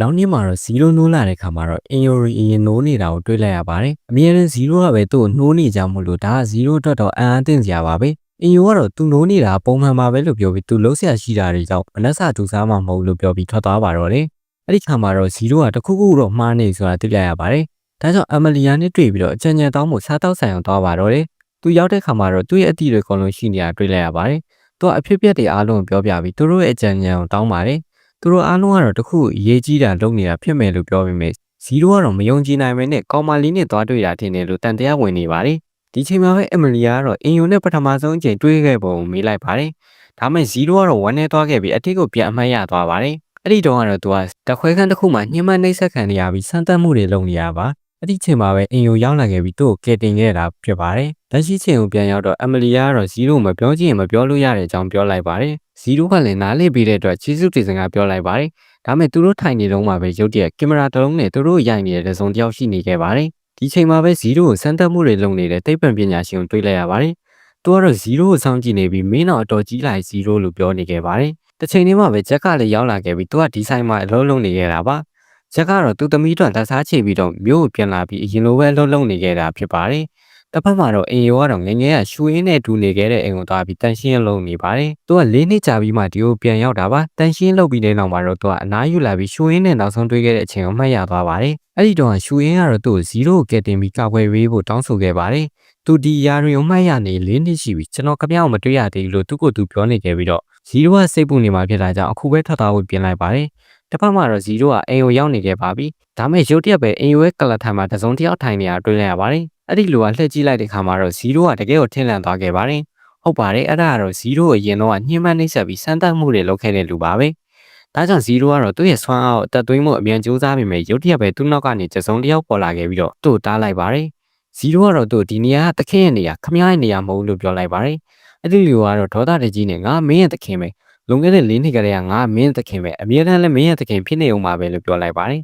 နောက်နေ့မှာတော့0နိုးလာတဲ့ခါမှာတော့အင်ယိုရီအရင်နိုးနေတာကိုတွေ့လိုက်ရပါတယ်အမြဲတမ်း0ကပဲသူ့ကိုနှိုးနေကြမို့လို့ဒါက0အတွက်တော့အံ့အားသင့်စရာပါပဲအင်ယိုကတော့သူနိုးနေတာပုံမှန်ပါပဲလို့ပြောပြီးသူလုံးဆရာရှိတာတွေကြောင့်မနှက်စာဒူစားမှမဟုတ်လို့ပြောပြီးထွက်သွားပါတော့တယ်အဲ့ဒီခါမှာတော့0ကတခုခုတော့မှားနေဆိုတာသိပြရပါတယ်ဒါကြောင့်အမလီယာနဲ့တွေ့ပြီးတော့အကြံဉာဏ်တောင်းဖို့စားတောက်ဆိုင်အောင်သွားပါတော့တယ်သူရောက်တဲ့ခါမှာတော့သူ့ရဲ့အတီတွေအကုန်လုံးရှိနေတာတွေ့လိုက်ရပါတယ်သူကအဖြစ်ပြက်တွေအားလုံးကိုပြောပြပြီးသူတို့ရဲ့အကြံဉာဏ်ကိုတောင်းပါတယ် သူတို့အားလုံးကတော့တခုအရေးကြီးတာလုပ်နေတာဖြစ်မယ်လို့ပြောပေမဲ့ဇီရိုကတော့မယုံကြည်နိုင်ပဲနဲ့ကောင်မလေးနဲ့သွားတွေ့တာထင်တယ်လို့တန်တရားဝင်နေပါတယ်ဒီချိန်မှာပဲအမလီယာကတော့အင်ယိုနဲ့ပထမဆုံးအချိန်တွေ့ခဲ့ပုံကိုမေးလိုက်ပါတယ်ဒါမဲ့ဇီရိုကတော့ဝမ်းနေသွားခဲ့ပြီးအထစ်ကိုပြန်အမှတ်ရသွားပါတယ်အဲ့ဒီတော့ကတော့သူကတခွဲခန်းတစ်ခုမှညှဉ်းမနှိမ့်ဆက်ခံနေရပြီးစမ်းသပ်မှုတွေလုပ်နေရပါ အဲ့ဒီချိန်မှာပဲအင်ယိုရောက်လာခဲ့ပြီးသူ့ကိုကယ်တင်ခဲ့တာဖြစ်ပါတယ်လက်ရှိချိန်ကိုပြန်ရောက်တော့အမလီယာကတော့ဇီရိုမပြောချင်ရင်မပြောလို့ရတဲ့အကြောင်းပြောလိုက်ပါတယ်ဇီရိုကလည်းနားလေပြီးတဲ့အတွက်ချီစုတေစင်ကပြောလိုက်ပါတယ်ဒါမဲ့သူတို့ထိုင်နေတော့မှပဲရုတ်တရက်ကင်မရာတစ်လုံးနဲ့သူတို့ရိုက်နေတဲ့ဇုံတယောက်ရှိနေခဲ့ပါတယ်ဒီချိန်မှာပဲဇီရိုကိုစမ်းသပ်မှုတွေလုပ်နေတဲ့သိပ္ပံပညာရှင်ကိုတွေ့လိုက်ရပါတယ်သူကတော့ဇီရိုကိုစောင့်ကြည့်နေပြီးမင်းတော့အတော်ကြီးလိုက်ဇီရိုလို့ပြောနေခဲ့ပါတယ်တစ်ချိန်တည်းမှာပဲဂျက်ကလည်းရောက်လာခဲ့ပြီးသူကဒီဆိုင်မှာအလုံးလုံးနေခဲ့တာပါ ဂျက်ကတော့သူ့သမီးတို့လက်စားချေပြီးတော့မြို့ကိုပြန်လာပြီးအရင်လိုပဲအလုံးလုံးနေခဲ့တာဖြစ်ပါတယ်တစ်ဖက်မှာတော့အင်ယောကတော့ငငယ်ကရှူရင်းနဲ့ဒူနေခဲ့တဲ့အိမ်ကိုသွားပြီးတန်ရှင်းလုံးနေပါတယ်။သူက၄နှစ်ကြာပြီးမှဒီကိုပြန်ရောက်တာပါ။တန်ရှင်းလုပ်ပြီးတဲ့နောက်မှာတော့သူကအနားယူလာပြီးရှူရင်းနဲ့နောက်ဆုံးတွေ့ခဲ့တဲ့အချိန်ကိုမှတ်ရသွားပါတယ်။အဲ့ဒီတော့ရှူရင်းကတော့သူ့ကို0ကိုကယ်တင်ပြီးကာကွယ်ပေးဖို့တောင်းဆိုခဲ့ပါတယ်။သူဒီယာရီကိုမှတ်ရနေ၄နှစ်ရှိပြီကျွန်တော်ကပြောင်းမတွေ့ရသေးဘူးလို့သူ့ကိုယ်သူပြောနေခဲ့ပြီးတော့0ကစိတ်ပူနေမှာဖြစ်တာကြောင့်အခုပဲထွက်သွားဖို့ပြင်လိုက်ပါတယ်။ တစ်ဖက်မှာတော့0ကအိမ်ကိုရောက်နေခဲ့ပါပြီ။ဒါမဲ့ရုတ်တရက်ပဲအိမ်ရဲ့ကလထိုင်မှာတစုံတစ်ယောက်ထိုင်နေတာတွေ့လိုက်ရပါတယ်။အဲ့ဒီလူကလှည့်ကြည့်လိုက်တဲ့ခါမှာတော့0ကတကယ်ကိုထင်းလန့်သွားခဲ့ပါတယ်။ဟုတ်ပါတယ်အဲ့ဒါကတော့0အရင်တော့ညှဉ်းပန်းနှိပ်စက်ပြီးစမ်းသပ်မှုတွေလုပ်ခဲ့တဲ့လူပါပဲ။ဒါကြောင့်0ကတော့သူ့ရဲ့ဆွမ်းအားကိုအသက်သွင်းမှုအမြန်ကြိုးစားပေမဲ့ရုတ်တရက်ပဲသူ့နောက်ကနေတစုံတစ်ယောက်ပေါ်လာခဲ့ပြီးတော့သူ့ကိုတားလိုက်ပါတယ်။0ကတော့သူ့ဒီနေရာကတခင်ရဲ့နေရာခမရရဲ့နေရာမဟုတ်လို့ပြောလိုက်ပါတယ်။အဲ့ဒီလူကတော့ဒေါသတကြီးနဲ့ငါမင်းရဲ့တခင်ပဲ လွန်ခဲ့တဲ့၄နှစ်ကတည်းကငါမင်းတခင်ပဲအမြဲတမ်းလည်းမင်းရဲ့တခင်ဖြစ်နေအောင်ပါပဲလို့ပြောလိုက်ပါတယ်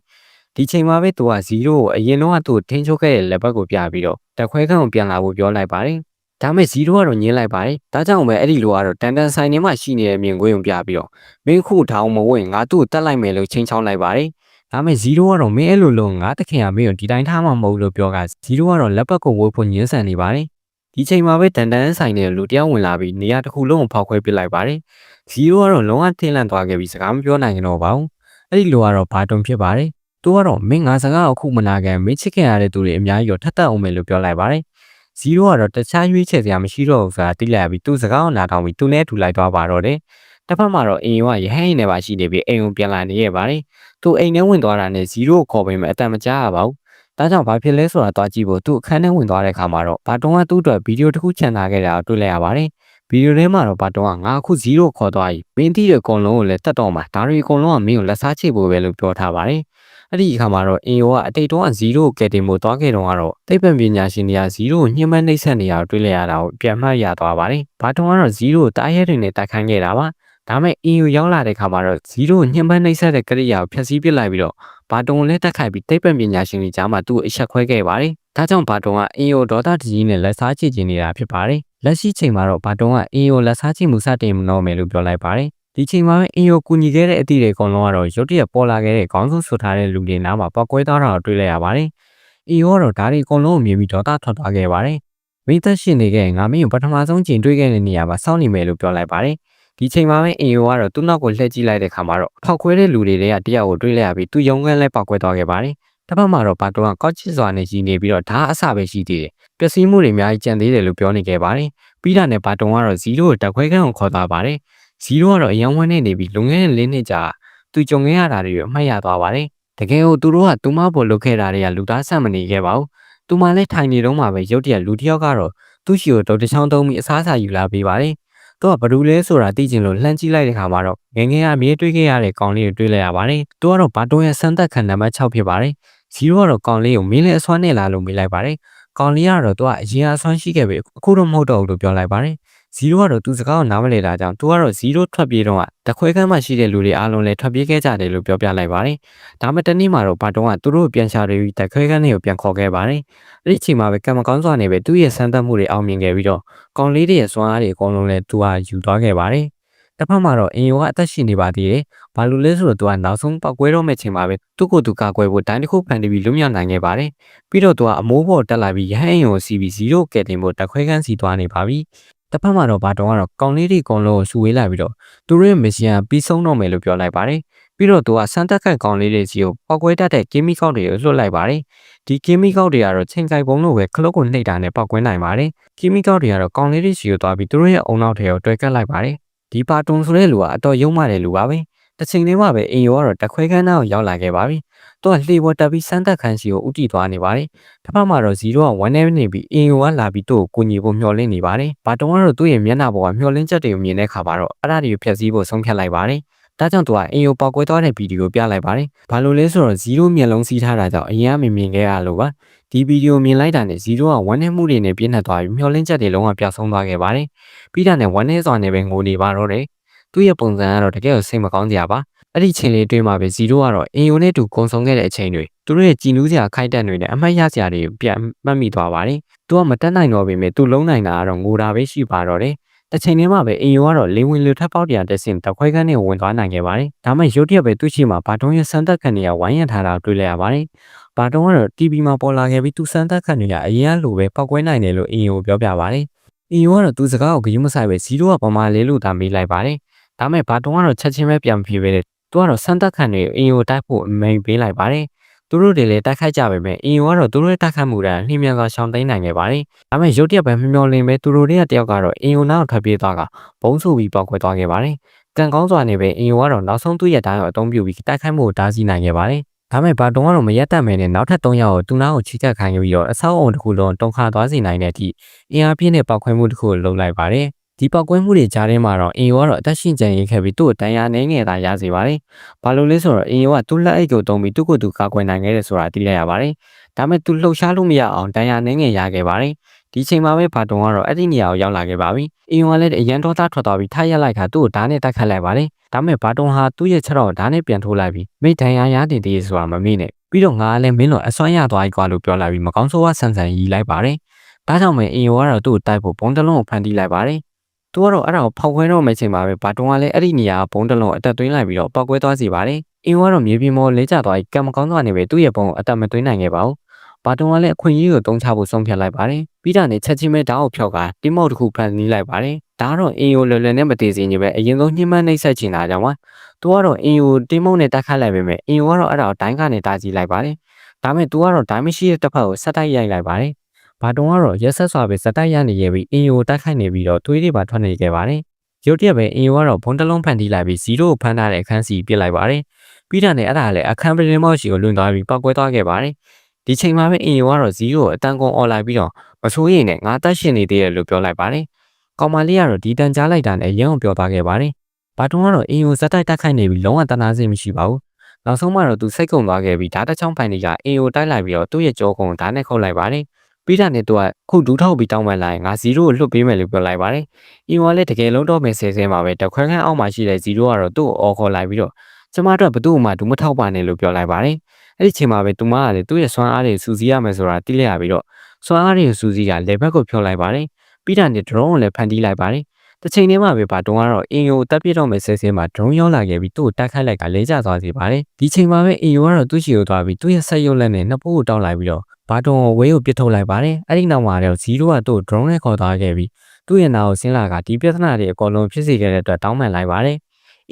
ဒီချိန်မှာပဲသူက0ကိုအရင်တော့သူ့ထင်းချုပ်ခဲ့တဲ့လက်ဘက်ကိုပြပြီးတော့တခွဲခန့်ကိုပြန်လာဖို့ပြောလိုက်ပါတယ်ဒါမဲ့0ကတော့ညင်းလိုက်ပါတယ်ဒါကြောင့်ပဲအဲ့ဒီလိုကတော့တန်တန်ဆိုင်ထဲမှာရှိနေတဲ့မြင်ကွင်းကိုပြပြီးတော့မင်းခုထောင်မဝင်ငါသူ့ကိုတတ်လိုက်မယ်လို့ချိန်ချောင်းလိုက်ပါတယ်ဒါမဲ့0ကတော့မင်းအဲ့လိုလုံးငါတခင်ကမင်းကိုဒီတိုင်းထားမှမဟုတ်လို့ပြောက0ကတော့လက်ဘက်ကိုဝှေ့ဖို့ညှင်းဆန်နေပါတယ် ဒီချိန်မှာပဲတန်တန်ဆိုင်တဲ့လူတယောက်ဝင်လာပြီးနေရာတစ်ခုလုံးကိုဖောက်ခွဲပစ်လိုက်ပါတယ်။ဇီရိုကတော့လုံးဝထင်းလန့်သွားခဲ့ပြီးစကားမပြောနိုင်တော့ပါဘူး။အဲ့ဒီလိုကတော့ဘာတုံဖြစ်ပါတယ်။သူကတော့မင်းငါစကားအခုမနာခံမင်းချစ်ခင်ရတဲ့သူတွေအများကြီးတော့ထပ်တက်အောင်မယ်လို့ပြောလိုက်ပါတယ်။ဇီရိုကတော့တခြားရွေးချယ်စရာမရှိတော့ဘူးဆိုတာသိလိုက်ပြီးသူ့စကားကိုနားထောင်ပြီးသူနဲ့ထူလိုက်သွားပါတော့တယ်။တစ်ဖက်မှာတော့အင်ယိုကရဟန်းနေပါရှိနေပြီးအိမ်ကိုပြန်လာနေရပါတယ်။သူအိမ်ထဲဝင်သွားတာနဲ့ဇီရိုကိုခေါ်ပေးမယ်အတန်မကြားရပါဘူး။ ဒါကြောင့်ဘာဖြစ်လဲဆိုတာသွားကြည့်ဖို့သူ့အခန်းထဲဝင်သွားတဲ့အခါမှာတော့ဘာတုံးကသူ့အတွက်ဗီဒီယိုတစ်ခုချန်ထားခဲ့တာကိုတွေ့လိုက်ရပါတယ်။ဗီဒီယိုထဲမှာတော့ဘာတုံးကငါအခု0ခေါ်သွားပြီ။မင်းတိတဲ့အကုန်လုံးကိုလည်းတတ်တော့မှာဒါတွေအကုန်လုံးကမင်းကိုလက်စားချိဖို့ပဲလို့ပြောထားပါတယ်။အဲ့ဒီအခါမှာတော့အင်ယိုကအတိတ်တုန်းက0ကိုကယ်တင်ဖို့သွားခဲ့တော့ကတော့သိပ္ပံပညာရှင်တွေက0ကိုညှဉ်းပန်းနှိပ်စက်နေတာကိုတွေ့လိုက်ရတာကိုပြန်မှတ်ရသွားပါတယ်။ဘာတုံးကတော့0ကိုတားရဲတွေနဲ့တိုက်ခိုင်းခဲ့တာပါ။ ဒါမဲ့အင်ယိုရောက်လာတဲ့ခါမှာတော့0ကိုညှဉ်းပန်းနှိပ်စက်တဲ့ကရိယာကိုဖျက်ဆီးပစ်လိုက်ပြီးတော့ဘာတုံကိုလည်းတက်ခိုက်ပြီးတိတ်ပံပညာရှင်တွေကြားမှာသူ့ကိုအချက်ခွဲခဲ့ပါတယ်။ဒါကြောင့်ဘာတုံကအင်ယိုဒေါသတကြီးနဲ့လက်စားချစ်ကျင်နေတာဖြစ်ပါတယ်။လက်ရှိချိန်မှာတော့ဘာတုံကအင်ယိုလက်စားချစ်မှုစတင်မလို့မယ်လို့ပြောလိုက်ပါတယ်။ဒီချိန်မှာပဲအင်ယိုကူညီခဲ့တဲ့အသည့်တွေအကုန်လုံးကတော့ရုတ်တရက်ပေါ်လာခဲ့တဲ့ခေါင်းဆုံးဆွထားတဲ့လူတွေနားမှာပောက်ကွဲသွားတာကိုတွေ့လိုက်ရပါတယ်။အင်ယိုကတော့ဓာတ်တွေအကုန်လုံးကိုမြင်ပြီးဒေါသထွက်သွားခဲ့ပါတယ်။မိသက်ရှင်နေခဲ့ငါမင်းကိုပထမဆုံးကျင်တွေ့ခဲ့တဲ့နေရာမှာစောင့်နေမယ်လို့ပြောလိုက်ပါတယ်။ ဒီချိန်မှာပဲအင်ယိုကတော့သူ့နောက်ကိုလှည့်ကြည့်လိုက်တဲ့ခါမှာတော့ဖောက်ခွဲတဲ့လူတွေတည်းကတယောက်ကိုတွေ့လိုက်ရပြီးသူယုံကန်းလဲပောက်ခွဲသွားခဲ့ပါတယ်။တစ်ဖက်မှာတော့ဘာတိုကကောက်ချစ်စွာနဲ့ရည်နေပြီးတော့ဒါအဆပဲရှိသေးတယ်။ပျက်စီးမှုတွေအများကြီးကြံသေးတယ်လို့ပြောနေခဲ့ပါတယ်။ပြီးတာနဲ့ဘာတုံကတော့0ကိုတက်ခွဲခန်းကိုခေါ်သွားပါတယ်။0ကတော့အယံဝန်းနေနေပြီးလွန်ခဲ့တဲ့၄နှစ်ကြာသူကြုံခဲ့ရတာတွေအမှတ်ရသွားပါတယ်။တကယ်ကိုသူတို့ကသူမပေါ်လုခဲ့တာတွေကလူသားဆန့်မနေခဲ့ပါဘူး။သူမလည်းထိုင်နေတော့မှပဲရုတ်တရက်လူတစ်ယောက်ကတော့သူ့ရှိကိုဒေါက်တာချောင်းတုံးပြီးအစားအစာယူလာပေးပါတယ်။ သူကဘယ်လိုလဲဆိုတာသိချင်လို့လှမ်းကြည့်လိုက်တဲ့ခါမှာတော့ငငယ်ကအမြဲတွေးခဲ့ရတဲ့ကောင်လေးကိုတွေးလိုက်ရပါတယ်။သူကတော့ဘာတုံရဲ့စမ်းသက်ခံနံပါတ်6ဖြစ်ပါတယ်။ဇီရိုကတော့ကောင်လေးကိုမင်းလည်းအစွမ်းနဲ့လာလို့မေးလိုက်ပါတယ်။ကောင်လေးကတော့သူကအရင်အစွမ်းရှိခဲ့ပြီအခုတော့မဟုတ်တော့ဘူးလို့ပြောလိုက်ပါတယ်။ ဇီရိုကတော့သူစကားကိုနားမလည်တာကြောင့်သူကတော့ဇီရိုထွက်ပြေးတော့တခွဲခန်းမှရှိတဲ့လူတွေအားလုံးလည်းထွက်ပြေးခဲ့ကြတယ်လို့ပြောပြလိုက်ပါတယ်။ဒါမှတနေ့မှာတော့ဘာတုံးကသူတို့ပြန်ရှာတွေပြီးတခွဲခန်းတွေကိုပြန်ခေါ်ခဲ့ပါတယ်။အဲ့ဒီအချိန်မှာပဲကံမကောင်းစွာနေပဲသူ့ရဲ့စမ်းသပ်မှုတွေအောင်မြင်ခဲ့ပြီးတော့ကောင်လေးတွေရဲ့စွမ်းအားတွေအကုန်လုံးလည်းသူကယူသွားခဲ့ပါတယ်။တစ်ဖက်မှာတော့အင်ယိုကအသက်ရှင်နေပါသေးတယ်ဘာလို့လဲဆိုတော့သူကနောက်ဆုံးပောက်ကွဲတော့မဲ့ချိန်မှာပဲသူ့ကိုယ်သူကာကွယ်ဖို့တိုင်းတစ်ခုဖန်တီးပြီးလွတ်မြောက်နိုင်ခဲ့ပါတယ်ပြီးတော့သူကအမိုးပေါ်တက်လာပြီးရဟန်းအိမ်ကိုစီးပြီး0ကဲတင်ဖို့တခွဲခန်းစီသွားနေပါပြီ တစ်ဖက်မှာတော့ဘာတုံကတော့ကောင်းလေးတွေအကုန်လုံးကိုစုဝေးလာပြီးတော့သူတို့ရဲ့မစ်ရှင်ကပြီးဆုံးတော့မယ်လို့ပြောလိုက်ပါတယ်ပြီးတော့သူကစမ်းတက်ခတ်ကောင်းလေးတွေစီကိုပောက်ကွဲတတ်တဲ့ကီမီကောက်တွေကိုလွှတ်လိုက်ပါတယ်ဒီကီမီကောက်တွေကတော့ချိန်ကိုက်ပုံလို့ပဲခလုတ်ကိုနှိပ်တာနဲ့ပောက်ကွဲနိုင်ပါတယ်ကီမီကောက်တွေကတော့ကောင်းလေးတွေစီကိုသွားပြီးသူတို့ရဲ့အုံနောက်ထဲကိုတွဲကပ်လိုက်ပါတယ်ဒီပါတုံဆိုတဲ့လူကအတော်ယုံမှတဲ့လူပါပဲ တစ်ချိန်လေးမှပဲအင်ယောကတော့တခွဲခန်းသားကိုရောက်လာခဲ့ပါပြီသူကလှေပေါ်တက်ပြီးစမ်းတက်ခန်းစီကိုဥတီသွားနေပါတယ်တစ်ဖက်မှာတော့0က1နဲ့နေပြီးအင်ယောကလာပြီးသူ့ကိုကူညီဖို့မျှော်လင့်နေပါတယ်ဘာတုံကတော့သူ့ရဲ့မျက်နှာပေါ်ကမျှော်လင့်ချက်တွေကိုမြင်တဲ့အခါမှာတော့အဲ့ဒါတွေကိုဖျက်ဆီးဖို့ဆုံးဖြတ်လိုက်ပါတယ်ဒါကြောင့်သူကအင်ယိုပေါက်ကွဲသွားတဲ့ဗီဒီယိုပြလိုက်ပါတယ်။ဘာလို့လဲဆိုတော့0မျက်လုံးစီးထားတာကြောင့်အရင်ကမမြင်ခဲ့ရလို့ပါ။ဒီဗီဒီယိုမြင်လိုက်တာနဲ့0ကဝမ်းနည်းမှုတွေနဲ့ပြင်းထန်သွားပြီးမျောလင်းချက်တွေလုံးဝပျောက်ဆုံးသွားခဲ့ပါတယ်။ပြီးတာနဲ့ဝမ်းနည်းစွာနဲ့ပဲငိုနေပါတော့တယ်။ သူ့ရဲ့ပုံစံကတော့တကယ်ကိုစိတ်မကောင်းစရာပါ။အဲ့ဒီချိန်လေးတွေ့မှပဲ0ကတော့အင်ယိုနဲ့တူကုံဆုံးခဲ့တဲ့အချိန်တွေသူတို့ရဲ့ကြည်နူးစရာခိုက်တက်တွေနဲ့အမှတ်ရစရာတွေပြန်မှတ်မိသွားပါတယ်။သူကမတက်နိုင်တော့ပေမဲ့သူလုံးနိုင်တာကတော့ငိုတာပဲရှိပါတော့တယ်။တစ်ချိန်တည်းမှာပဲအင်ယိုကတော့လေဝင်လူထပ်ပေါက်တရားတက်စင်တခွဲခန်းနဲ့ဝင်သွားနိုင်ခဲ့ပါတယ်။ဒါမှရုတ်တရက်ပဲသူ့ရှိမှာဘာတုံးရဲ့စမ်းသက်ခံနေရဝိုင်းရထားတာတွေ့လိုက်ရပါတယ်။ဘာတုံးကတော့ TV မှာပေါ်လာခဲ့ပြီးသူစမ်းသက်ခံနေရအရင်ကလိုပဲပောက်ကွဲနိုင်တယ်လို့အင်ယိုပြောပြပါတယ်။အင်ယိုကတော့သူစကားကိုဂရုမစိုက်ပဲ0ကပမာလေးလို့သာမေးလိုက်ပါတယ်။ ဒါမဲ့ဘာတုံးကတော့ချက်ချင်းပဲပြန်ပြေးပဲတယ်။သူကတော့စမ်းသက်ခံနေအင်ယိုတိုက်ဖို့အမိန်ပေးလိုက်ပါတယ်။သူတို့တွေလည်းတိုက်ခိုက်ကြပါပဲအင်ယိုကတော့သူတို့ရဲ့တိုက်ခိုက်မှုတန်းနှိမ့်မြန်စွာရှောင်သိမ်းနိုင်ခဲ့ပါတယ်။ဒါပေမဲ့ရုတ်တရက်ပဲမျောလင်းပဲသူတို့တွေကတယောက်ကတော့အင်ယိုနောက်ထွက်ပြေးသွားကဘုံဆူပြီးပေါက်ခွဲသွားခဲ့ပါတယ်။ကံကောင်းစွာနဲ့ပဲအင်ယိုကတော့နောက်ဆုံးသူ့ရဲ့တိုင်းကိုအသုံးပြုပြီးတိုက်ခိုက်မှုကိုတားဆီးနိုင်ခဲ့ပါတယ်။ဒါမဲ့ဘာတုံကတော့မရက်တက်မယ်နဲ့နောက်ထပ်3ယောက်ကိုသူနာကိုချီတက်ခိုင်းပြီးတော့အဆောက်အုံတစ်ခုလုံးတုံခါသွားစေနိုင်တဲ့အထိအင်အားပြင်းတဲ့ပောက်ခွဲမှုတစ်ခုကိုလုပ်လိုက်ပါတယ်။ ဒီပောက်ကွဲမှုတွေကြားထဲမှာတော့အင်ယိုကတော့အသက်ရှင်ကြံရေးခဲ့ပြီးသူ့ကိုတန်ရာနှဲငယ်သာရစေပါတယ်။ဘာလို့လဲဆိုတော့အင်ယိုကသူ့လက်အိတ်ကိုတုံးပြီးသူ့ကိုယ်သူကာကွယ်နိုင်ခဲ့တယ်ဆိုတာသိလိုက်ရပါတယ်။ဒါပေမဲ့သူလှုပ်ရှားလို့မရအောင်တန်ရာနှဲငယ်ရခဲ့ပါတယ်။ဒီချိန်မှာပဲဘာတုံကတော့အဲ့ဒီနေရာကိုရောက်လာခဲ့ပါပြီ။အင်ယိုကလည်းအရန်တော်သားထွက်သွားပြီးထားရက်လိုက်ခါသူ့ကိုဓာတ်နဲ့တိုက်ခတ်လိုက်ပါတယ်။ဒါပေမဲ့ဘာတုံဟာသူ့ရဲ့ခြေထောက်ဓာတ်နဲ့ပြန်ထိုးလိုက်ပြီးမိဒဏ်ရာရတင်သေးဆိုတာမမေ့နဲ့ပြီးတော့ငါကလည်းမင်းတို့အစွမ်းရသွားပြီကွာလို့ပြောလိုက်ပြီးမကောင်းဆိုးဝါဆန်ဆန်ရီလိုက်ပါတယ်။ဒါကြောင့်ပဲအင်ယိုကတော့သူ့ကိုတိုက်ဖို့ဘုံတလုံးကိုဖန်တီးလိုက်ပါတယ် သူကတော့အဲ့ဒါကိုဖောက်ခွဲတော့မယ့်ချိန်မှာပဲဘာတုံကလည်းအဲ့ဒီနေရာဘုံတလုံးအတက်သွင်းလိုက်ပြီးတော့ပောက်ကွဲသွားစီပါတယ်။အင်းကတော့မြေပြင်ပေါ်လဲကျသွားပြီးကံမကောင်းသွားနေပဲသူ့ရဲ့ဘုံကိုအတက်မသွင်းနိုင်ခဲ့ပါဘူး။ဘာတုံကလည်းအခွင့်အရေးကိုတုံးချဖို့ဆုံးဖြတ်လိုက်ပါတယ်။ပြီးတာနဲ့ချက်ချင်းပဲဓာတ်ကိုဖျောက်ကတင်းမောက်တစ်ခုဖန်နီးလိုက်ပါတယ်။ဒါကတော့အင်းကိုလွယ်လွယ်နဲ့မတည်စေညပဲအရင်ဆုံးညှိမှန်းနှိပ်စက်ချင်တာကြောင့်ပါ။သူကတော့အင်းကိုတင်းမောက်နဲ့တက်ခတ်လိုက်ပေမဲ့အင်းကတော့အဲ့ဒါကိုဒိုင်းကနေတားကြည့်လိုက်ပါတယ်။ဒါမဲ့သူကတော့ဒိုင်းမရှိတဲ့တစ်ဖက်ကိုဆက်တိုက်ရိုက်လိုက်ပါတယ်။ ဘာတုံကတော့ရက်ဆက်စွာပဲစက်တိုက်ရနေရပြီးအင်ယိုတိုက်ခိုက်နေပြီးတော့သွေးတွေပါထွက်နေခဲ့ပါတယ်ရုတ်တရက်ပဲအင်ယိုကတော့ဘုံတလုံးဖန်တီးလိုက်ပြီး0ကိုဖမ်းထားတဲ့အခန်းစီပြစ်လိုက်ပါတယ်။ပြီးတာနဲ့အဲ့ဒါလည်းအခန်းပရင်မောက်ရှိကိုလွန်သွားပြီးပောက်ကွဲသွားခဲ့ပါတယ်။ဒီချိန်မှာပဲအင်ယိုကတော့0ကိုအတန်းကုန်អော်လိုက်ပြီးတော့မဆိုးရင်နဲ့ငါတက်ရှင်နေသေးတယ်လို့ပြောလိုက်ပါတယ်။ကောင်မလေးကတော့ဒီတန်ကြားလိုက်တာနဲ့ရန်ကိုပြောသွားခဲ့ပါတယ်။ဘာတုံးကတော့အင်ယိုဇက်တိုက်တက်ခိုက်နေပြီးလုံးဝတနာစိမရှိပါဘူး။နောက်ဆုံးမှတော့သူစိတ်ကုန်သွားခဲ့ပြီးဓာတ်တစ်ချောင်းပိုင်နေကအင်ယိုတိုက်လိုက်ပြီးတော့သူ့ရဲ့ကြောကုံဓာတ်နဲ့ခုတ်လိုက်ပါတယ်။ ပြီးတာနဲ့သူကခုဒူးထောက်ပြီးတောင်းပန်လိုက်ငါ0ကိုလွတ်ပေးမယ်လို့ပြောလိုက်ပါတယ်။အီဝါလည်းတကယ်လုံးတော့မယ်ဆဲဆဲမှာပဲတခွဲခန်းအောက်မှာရှိတဲ့0ကတော့သူ့ကိုအော်ခေါ်လိုက်ပြီးတော့ကျမတို့ကဘသူ့မှဒူးမထောက်ပါနဲ့လို့ပြောလိုက်ပါတယ်။အဲ့ဒီချိန်မှာပဲသူမကလည်းသူ့ရဲ့စွမ်းအားတွေစူးစီးရမယ်ဆိုတာသိလိုက်ရပြီးတော့စွမ်းအားတွေစူးစီးကလေဘက်ကိုဖြောလိုက်ပါတယ်။ပြီးတာနဲ့ drone ကိုလည်းဖန်တီးလိုက်ပါတယ်။တစ်ချိန်တည်းမှာပဲပါတုံကတော့အင်ယိုတက်ပြစ်တော့မယ်ဆဲဆဲမှာ drone ရောက်လာခဲ့ပြီးသူ့ကိုတိုက်ခိုက်လိုက်ကလဲကျသွားစေပါတယ်။ဒီချိန်မှာပဲအင်ယိုကတော့သူ့ချီကိုသွားပြီးသူ့ရဲ့ဆက်ရုပ်လက်နဲ့နှစ်ပိုးကိုတောက်လိုက်ပြီးတော့ ဘာတွန်ကိုဝေးကိုပစ်ထုတ်လိုက်ပါတယ်အဲ့ဒီနောက်မှာတော့0ကသူ့ drone နဲ့ခေါ်သွားခဲ့ပြီးသူ့ရဲ့နာကိုဆင်းလာကဒီပြဿနာတွေအကုန်လုံးဖြစ်စေခဲ့တဲ့အတွက်တောင်းပန်လိုက်ပါတယ်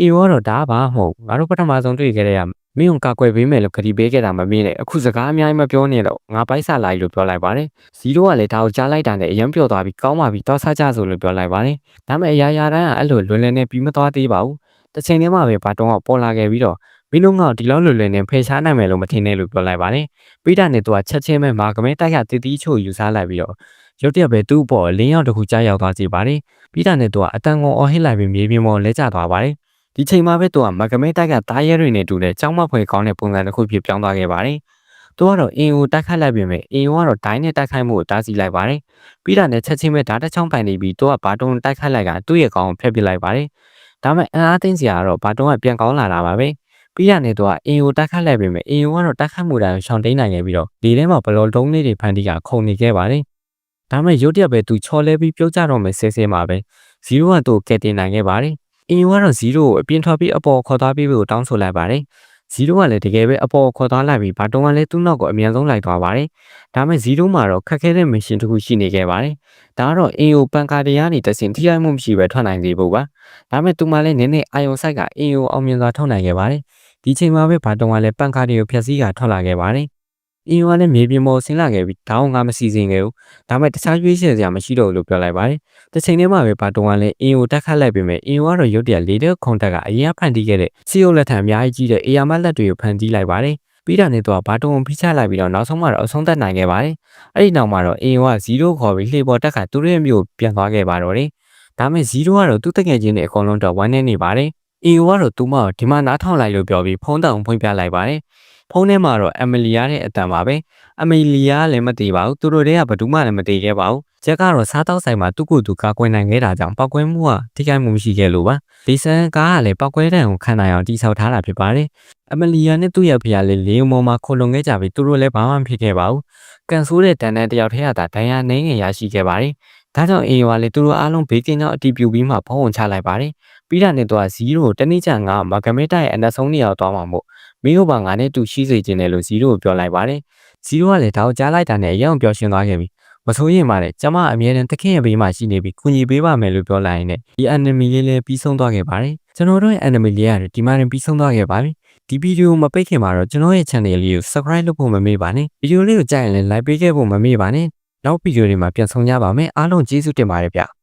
အီရောတော့ဒါဘာမဟုတ်ငါတို့ပထမဆုံးတွေ့ခဲ့တဲ့ကမင်းကကာကွယ်ပေးမယ်လို့ခရီးပေးခဲ့တာမမင်းနဲ့အခုစကားအများကြီးမပြောနဲ့တော့ငါပိုက်ဆလိုက်လို့ပြောလိုက်ပါတယ်ဇီရိုကလည်းဒါကိုကြားလိုက်တာနဲ့အရင်ပြောသွားပြီးကောင်းပါပြီတောက်စားကြဆိုလို့ပြောလိုက်ပါတယ်ဒါပေမဲ့အရာရာတန်းကအဲ့လိုလွယ်လွယ်နဲ့ပြီးမသွားသေးပါဘူးတစ်ချိန်တည်းမှာပဲဘာတုံးကပေါ်လာခဲ့ပြီးတော့ မင်းတို့ငါ့ကိုဒီလောက်လွယ်လွယ်နဲ့ဖယ်ရှားနိုင်မယ်လို့မထင်နဲ့လို့ပြောလိုက်ပါတယ်ပိတာနဲ့သူကချက်ချင်းပဲမာကမဲတိုက်ခတည်တည်ချို့ယူစားလိုက်ပြီးတော့ရုတ်တရက်ပဲသူ့အပေါ်လင်းရောက်တစ်ခုကြားရောက်သွားကြပါတယ်ပိတာနဲ့သူကအတန်ကုန်အော်ဟစ်လိုက်ပြီးမြေပြင်ပေါ်လဲကျသွားပါတယ်ဒီချိန်မှာပဲသူကမာကမဲတိုက်ကတားရဲတွေနဲ့တူတဲ့ကြောင်းမဖွယ်ကောင်းတဲ့ပုံစံတစ်ခုဖြစ်ပြောင်းသွားခဲ့ပါတယ်သူကတော့အင်ကိုတိုက်ခိုက်လိုက်ပြင်မဲ့အင်ကတော့ဒိုင်းနဲ့တိုက်ခိုက်မှုကိုတားဆီးလိုက်ပါတယ်ပြီးတာနဲ့ချက်ချင်းပဲဓာတ်တစ်ချောင်းပိုင်နေပြီးသူကဘာတုံတိုက်ခိုက်လိုက်ကသူ့ရဲ့ကောင်ကိုဖျက်ပစ်လိုက်ပါတယ်ဒါမဲ့အင်အားသိမ်းစရာကတော့ဘာတုံကပြန်ကောင်းလာတာပါပဲ ပြီးရနေတော့အင်ကိုတက်ခတ်လိုက်ပေမဲ့အင်ကိုကတော့တက်ခတ်မှုတိုင်းရှောင်တိန်နိုင်ခဲ့ပြီးတော့ဒီထဲမှာဘလော်တုံးလေးတွေဖန်တီးကခုန်နေခဲ့ပါတယ်။ဒါမဲ့ရုတ်တရက်ပဲသူချော်လဲပြီးပြုတ်ကြတော့မယ်ဆဲဆဲမှာပဲဇီရိုကသူ့ကဲတင်နိုင်ခဲ့ပါတယ်။အင်ယိုကတော့0ကိုအပြင်ထွက်ပြီးအပေါ်ခေါ်သွားပြီးဖို့တောင်းဆိုလိုက်ပါတယ်0ကလည်းတကယ်ပဲအပေါ်ခေါ်သွားလိုက်ပြီးဘာတုံးကလည်းသူ့နောက်ကိုအမြန်ဆုံးလိုက်သွားပါတယ်ဒါပေမဲ့0မှာတော့ခက်ခဲတဲ့မရှင်တစ်ခုရှိနေခဲ့ပါတယ်ဒါကတော့အင်ယိုပန်ကာတရားနေတဆင်ထိခိုက်မှုမရှိဘဲထွက်နိုင်သေးဘူးပါဒါပေမဲ့သူမှလည်းနည်းနည်းအာယုံဆိုင်ကအင်ယိုအောင်မြင်စွာထုတ်နိုင်ခဲ့ပါတယ် ဒီချိန်မှာပဲဘာတုံးကလည်းပန်ကာတွေကိုဖျက်ဆီးကထွက်လာခဲ့ပါတယ်အင်ယိုကလည်းမြေပြင်ပေါ်ဆင်းလာခဲ့ပြီးဒါအောင်ကမစီစဉ်ခဲ့ဘူးဒါပေမဲ့တခြားရွေးချယ်စရာမရှိတော့ဘူးလို့ပြောလိုက်ပါတယ်တစ်ချိန်တည်းမှာပဲဘာတုံကလည်းအင်ယိုတက်ခတ်လိုက်ပေမဲ့အင်ယိုကတော့ရုတ်တရက်လေးတဲ့ခွန်တက်ကအရင်ကဖန်တီးခဲ့တဲ့စီယိုလက်ထံအများကြီးကြီးတဲ့အေယာမလက်တွေကိုဖန်တီးလိုက်ပါတယ်ပြီးတာနဲ့တော့ဘာတုံကိုဖိချလိုက်ပြီးတော့နောက်ဆုံးမှာတော့အဆုံးသတ်နိုင်ခဲ့ပါတယ်အဲ့ဒီနောက်မှာတော့အင်ယိုက0ခေါ်ပြီးလှေပေါ်တက်ကသူတို့ရဲ့မျိုးပြန်သွားခဲ့ပါတော့တယ်ဒါပေမဲ့0ကတော့သူ့တကယ်ချင်းတွေအကုန်လုံးတော့ဝမ်းနေနေပါတယ် အင်ယိုကတော့သူ့မကိုဒီမှာနားထောင်လိုက်လို့ပြောပြီးဖုန်းတောင်ဖွင့်ပြလိုက်ပါတယ်ဖုန်းထဲမှာတော့အမလီယာရဲ့အတန်ပါပဲအမလီယာလည်းမတည်ပါဘူးသူတို့တွေကဘယ်သူမှလည်းမတည်ခဲ့ပါဘူးချက်ကတော့စားတောက်ဆိုင်မှာသူ့ကိုယ်သူကာကွယ်နိုင်ခဲ့တာကြောင့်ပောက်ကွဲမှုကထိခိုက်မှုမရှိခဲ့လို့ပါဒီဆန်ကားကလည်းပောက်ကွဲတဲ့ကိုခံနိုင်အောင်တိစောက်ထားတာဖြစ်ပါတယ်အမလီယာနဲ့သူ့ရဲ့ဖေကလည်းလေုံပေါ်မှာခိုလုံခဲ့ကြပြီးသူတို့လည်းဘာမှမဖြစ်ခဲ့ပါဘူးကန်ဆိုးတဲ့တန်တန်တယောက်ထဲကသာဒဏ်ရာနှိမ့်ငယ်ရရှိခဲ့ပါတယ်ဒါကြောင့်အေးရွာလေသူတို့အားလုံးဘေးကင်းကြောင်းအတီးပြူပြီးမှဖုံးဝင်ချလိုက်ပါတယ် ပြီးတာနဲ့တော့0တနေ့ချငါမဂမေတာရဲ့အနက်ဆုံးနေရာသွားမှာမို့မင်းတို့ဘာငါနဲ့တူရှိစေခြင်းတယ်လို့0ကိုပြောလိုက်ပါတယ်0ကလည်းဒါကိုကြားလိုက်တာနဲ့အရင်ပျော်ရွှင်သွားခဲ့ပြီမဆိုးရင်ပါလေကျမအမြဲတမ်းတခင်ရဲ့ဘေးမှာရှိနေပြီးကုညီပေးပါမယ်လို့ပြောလိုက်ရင်လည်းဒီ enemy လေးလည်းပြီးဆုံးသွားခဲ့ပါတယ်ကျွန်တော်တို့ရဲ့ enemy လေးရတယ်ဒီမှာရင်ပြီးဆုံးသွားခဲ့ပါပြီဒီဗီဒီယိုမပိတ်ခင်မှာတော့ကျွန်တော်ရဲ့ channel လေးကို subscribe လုပ်ဖို့မမေ့ပါနဲ့ဗီဒီယိုလေးကိုကြိုက်ရင်လည်း like ပေးခဲ့ဖို့မမေ့ပါနဲ့နောက်ဗီဒီယိုတွေမှာပြန်ဆောင်ကြပါမယ်အားလုံးကျေးဇူးတင်ပါတယ်ဗျ